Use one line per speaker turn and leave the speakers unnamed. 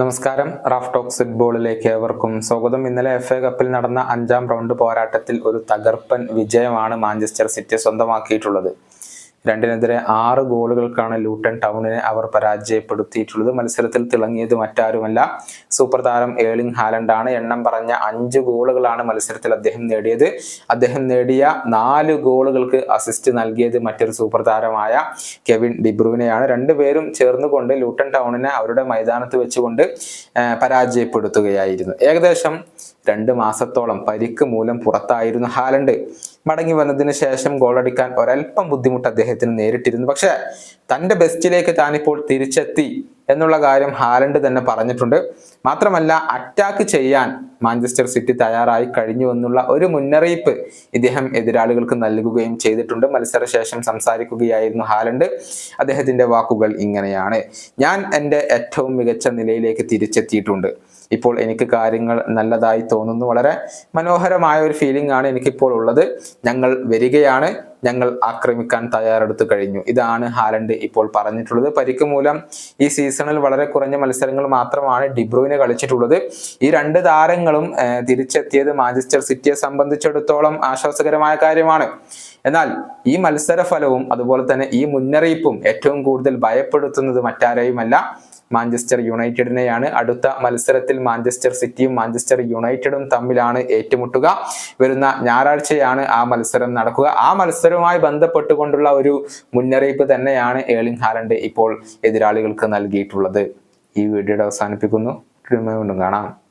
നമസ്കാരം. Raf talks ഫുട്ബോളിലേക്ക് ഏവർക്കും സ്വാഗതം. ഇന്നലെ എഫ് എ കപ്പിൽ നടന്ന അഞ്ചാം റൗണ്ട് പോരാട്ടത്തിൽ ഒരു തകർപ്പൻ വിജയമാണ് മാഞ്ചസ്റ്റർ സിറ്റി സ്വന്തമാക്കിയിട്ടുള്ളത്. രണ്ടിനെതിരെ ആറ് ഗോളുകൾക്കാണ് ലൂട്ടൺ ടൗണിനെ അവർ പരാജയപ്പെടുത്തിയിട്ടുള്ളത്. മത്സരത്തിൽ തിളങ്ങിയത് മറ്റാരുമല്ല. സൂപ്പർ താരം ഏളിംഗ് ഹാലൻഡാണ് എണ്ണം പറഞ്ഞ അഞ്ച് ഗോളുകളാണ് മത്സരത്തിൽ അദ്ദേഹം നേടിയത്. അദ്ദേഹം നേടിയ നാല് ഗോളുകൾക്ക് അസിസ്റ്റ് നൽകിയത് മറ്റൊരു സൂപ്പർ താരമായ കെവിൻ ഡിബ്രൂവിനെയാണ് രണ്ടുപേരും ചേർന്നുകൊണ്ട് ലൂട്ടൺ ടൗണിനെ അവരുടെ മൈതാനത്ത് വെച്ചുകൊണ്ട് പരാജയപ്പെടുത്തുകയായിരുന്നു. ഏകദേശം രണ്ട് മാസത്തോളം പരിക്ക് മൂലം പുറത്തായിരുന്നു ഹാലണ്ട് മടങ്ങി വന്നതിന് ശേഷം ഗോളടിക്കാൻ ഒരൽപ്പം ബുദ്ധിമുട്ട് അദ്ദേഹത്തിന് നേരിട്ടിരുന്നു. പക്ഷേ തന്റെ ബെസ്റ്റിലേക്ക് താനിപ്പോൾ തിരിച്ചെത്തി. എന്നുള്ള കാര്യം ഹാലണ്ട് തന്നെ പറഞ്ഞിട്ടുണ്ട്. മാത്രമല്ല അറ്റാക്ക് ചെയ്യാൻ മാഞ്ചസ്റ്റർ സിറ്റി തയ്യാറായി കഴിഞ്ഞു എന്നുള്ള ഒരു മുന്നറിയിപ്പ് ഇദ്ദേഹം എതിരാളികൾക്ക് നൽകുകയും ചെയ്തിട്ടുണ്ട്. മത്സരശേഷം സംസാരിക്കുകയായിരുന്നു ഹാലണ്ട് അദ്ദേഹത്തിന്റെ വാക്കുകൾ ഇങ്ങനെയാണ്. ഞാൻ എന്റെ ഏറ്റവും മികച്ച നിലയിലേക്ക് തിരിച്ചെത്തിയിട്ടുണ്ട്. ഇപ്പോൾ എനിക്ക് കാര്യങ്ങൾ നല്ലതായി തോന്നുന്നു. വളരെ മനോഹരമായ ഒരു ഫീലിംഗ് ആണ് എനിക്കിപ്പോൾ ഉള്ളത്. ഞങ്ങൾ വരികയാണ്. ഞങ്ങൾ ആക്രമിക്കാൻ തയ്യാറെടുത്തു കഴിഞ്ഞു. ഇതാണ് ഹാലൻഡ് ഇപ്പോൾ പറഞ്ഞിട്ടുള്ളത്. പരിക്ക് മൂലം ഈ സീസണിൽ വളരെ കുറഞ്ഞ മത്സരങ്ങൾ മാത്രമാണ് ഡിബ്രൂവിനെ കളിച്ചിട്ടുള്ളത്. ഈ രണ്ട് താരങ്ങളും തിരിച്ചെത്തിയത് മാഞ്ചസ്റ്റർ സിറ്റിയെ സംബന്ധിച്ചിടത്തോളം ആശ്വാസകരമായ കാര്യമാണ്. എന്നാൽ ഈ മത്സര ഫലവും അതുപോലെ തന്നെ ഈ മുന്നറിയിപ്പും ഏറ്റവും കൂടുതൽ ഭയപ്പെടുത്തുന്നത് മറ്റാരെയുമല്ല. മാഞ്ചസ്റ്റർ യുണൈറ്റഡിനെയാണ് അടുത്ത മത്സരത്തിൽ മാഞ്ചസ്റ്റർ സിറ്റിയും മാഞ്ചസ്റ്റർ യുണൈറ്റഡും തമ്മിലാണ് ഏറ്റുമുട്ടുക. വരുന്ന ഞായറാഴ്ചയാണ് ആ മത്സരം നടക്കുക. ആ മത്സരവുമായി ബന്ധപ്പെട്ടുകൊണ്ടുള്ള ഒരു മുന്നറിയിപ്പ് തന്നെയാണ് ഏളിംഗ് ഹാലൻഡ് ഇപ്പോൾ എതിരാളികൾക്ക് നൽകിയിട്ടുള്ളത്. ഈ വീഡിയോയുടെ അവസാനിപ്പിക്കുന്നു. വീണ്ടും കാണാം.